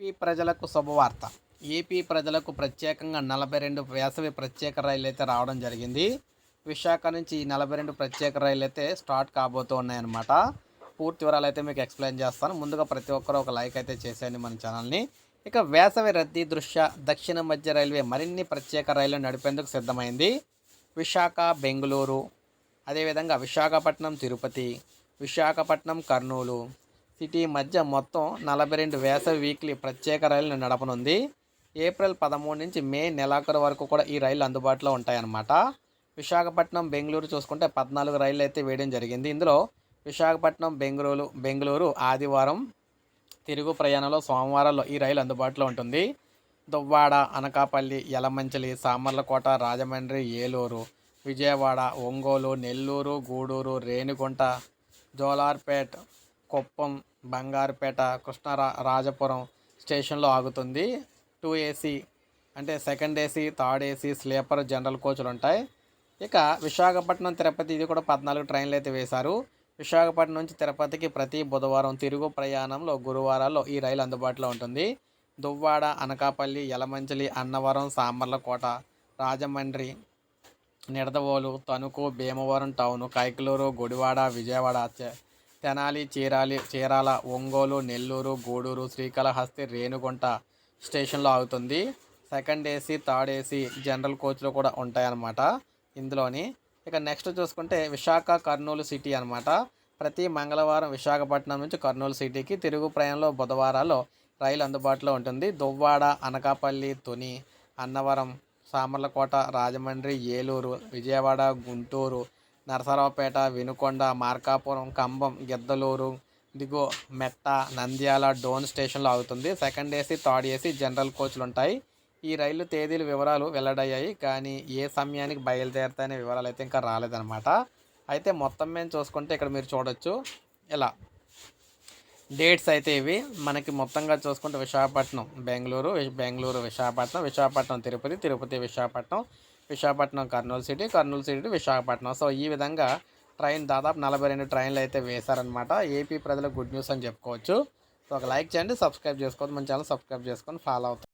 AP ప్రజలకు శుభవార్త. AP ప్రజలకు ప్రత్యేకంగా నలభై రెండు వేసవి ప్రత్యేక రైలు అయితే రావడం జరిగింది. విశాఖ నుంచి ఈ నలభై రెండు ప్రత్యేక రైలు అయితే స్టార్ట్ కాబోతూ ఉన్నాయన్నమాట. పూర్తి వివరాలు అయితే మీకు ఎక్స్ప్లెయిన్ చేస్తాను. ముందుగా ప్రతి ఒక్కరు ఒక లైక్ అయితే చేసేయండి మన ఛానల్ని. ఇక వేసవి రద్దీ దృష్ట్యా దక్షిణ మధ్య రైల్వే మరిన్ని ప్రత్యేక రైళ్ళు నడిపేందుకు సిద్ధమైంది. విశాఖ బెంగళూరు అదేవిధంగా విశాఖపట్నం తిరుపతి విశాఖపట్నం కర్నూలు సిటీ మధ్య మొత్తం నలభై రెండు వేసవి వీక్లీ ప్రత్యేక రైళ్ళు నడపనుంది. ఏప్రిల్ పదమూడు నుంచి మే నెలాఖరు వరకు కూడా ఈ రైళ్ళు అందుబాటులో ఉంటాయన్నమాట. విశాఖపట్నం బెంగళూరు చూసుకుంటే పద్నాలుగు రైళ్ళు అయితే వేయడం జరిగింది. ఇందులో విశాఖపట్నం బెంగళూరు బెంగళూరు ఆదివారం తిరుగు ప్రయాణంలో సోమవారాల్లో ఈ రైలు అందుబాటులో ఉంటుంది. దువ్వాడ అనకాపల్లి యలమంచిలి సామర్లకోట రాజమండ్రి ఏలూరు విజయవాడ ఒంగోలు నెల్లూరు గూడూరు రేణిగుంట జోలార్పేట్ కుప్పం బంగారుపేట కృష్ణరా రాజపురం స్టేషన్లో ఆగుతుంది. టూ ఏసీ అంటే second AC third AC sleeper general కోచ్లు ఉంటాయి. ఇక విశాఖపట్నం తిరుపతి ఇది కూడా పద్నాలుగు ట్రైన్లు అయితే వేశారు. విశాఖపట్నం నుంచి తిరుపతికి ప్రతి బుధవారం తిరుగు ప్రయాణంలో గురువారాల్లో ఈ రైలు అందుబాటులో ఉంటుంది. దువ్వాడ అనకాపల్లి యలమంచిలి అన్నవరం సామర్లకోట రాజమండ్రి నిడదవోలు తణుకు భీమవరం టౌను కైకలూరు గుడివాడ విజయవాడ తెనాలి చీరాలి చీరాల ఒంగోలు నెల్లూరు గూడూరు శ్రీకాళహస్తి రేణుగుంట స్టేషన్లో ఆగుతుంది. Second AC third AC general కోచ్లు కూడా ఉంటాయన్నమాట ఇందులోని. ఇక నెక్స్ట్ చూసుకుంటే విశాఖ కర్నూలు సిటీ అనమాట ప్రతి మంగళవారం విశాఖపట్నం నుంచి కర్నూలు సిటీకి తిరుగు ప్రయాణంలో బుధవారాల్లో రైలు అందుబాటులో ఉంటుంది. దువ్వాడ అనకాపల్లి తుని అన్నవరం సామర్లకోట రాజమండ్రి ఏలూరు విజయవాడ గుంటూరు నరసరావుపేట వినుకొండ మార్కాపురం కంబం గిద్దలూరు దిగో మెట్ట నంద్యాల డోన్ స్టేషన్లో ఆగుతుంది. Second AC third AC general కోచ్లు ఉంటాయి ఈ రైలు తేదీల వివరాలు వెల్లడయ్యాయి కానీ ఏ సమయానికి బయలుదేరుతాయనే వివరాలు అయితే ఇంకా రాలేదన్నమాట. అయితే మొత్తం మేము చూసుకుంటే ఇక్కడ మీరు చూడొచ్చు. ఇలా డేట్స్ అయితే ఇవి. మనకి మొత్తంగా చూసుకుంటే Visakhapatnam Bengaluru Bengaluru Visakhapatnam Visakhapatnam Tirupati Tirupati Visakhapatnam Visakhapatnam Kurnool city Kurnool city Visakhapatnam. So ఈ విధంగా ట్రైన్ దాదాపు నలభై రెండు ట్రైన్లు అయితే వేశారనమాట ఏపీ ప్రజలకు గుడ్ న్యూస్ అని చెప్పుకోవచ్చు. సో ఒక లైక్ చేయండి సబ్స్క్రైబ్ చేసుకోవద్దు. మన ఛానల్ సబ్స్క్రైబ్ చేసుకొని ఫాలో అవుతాం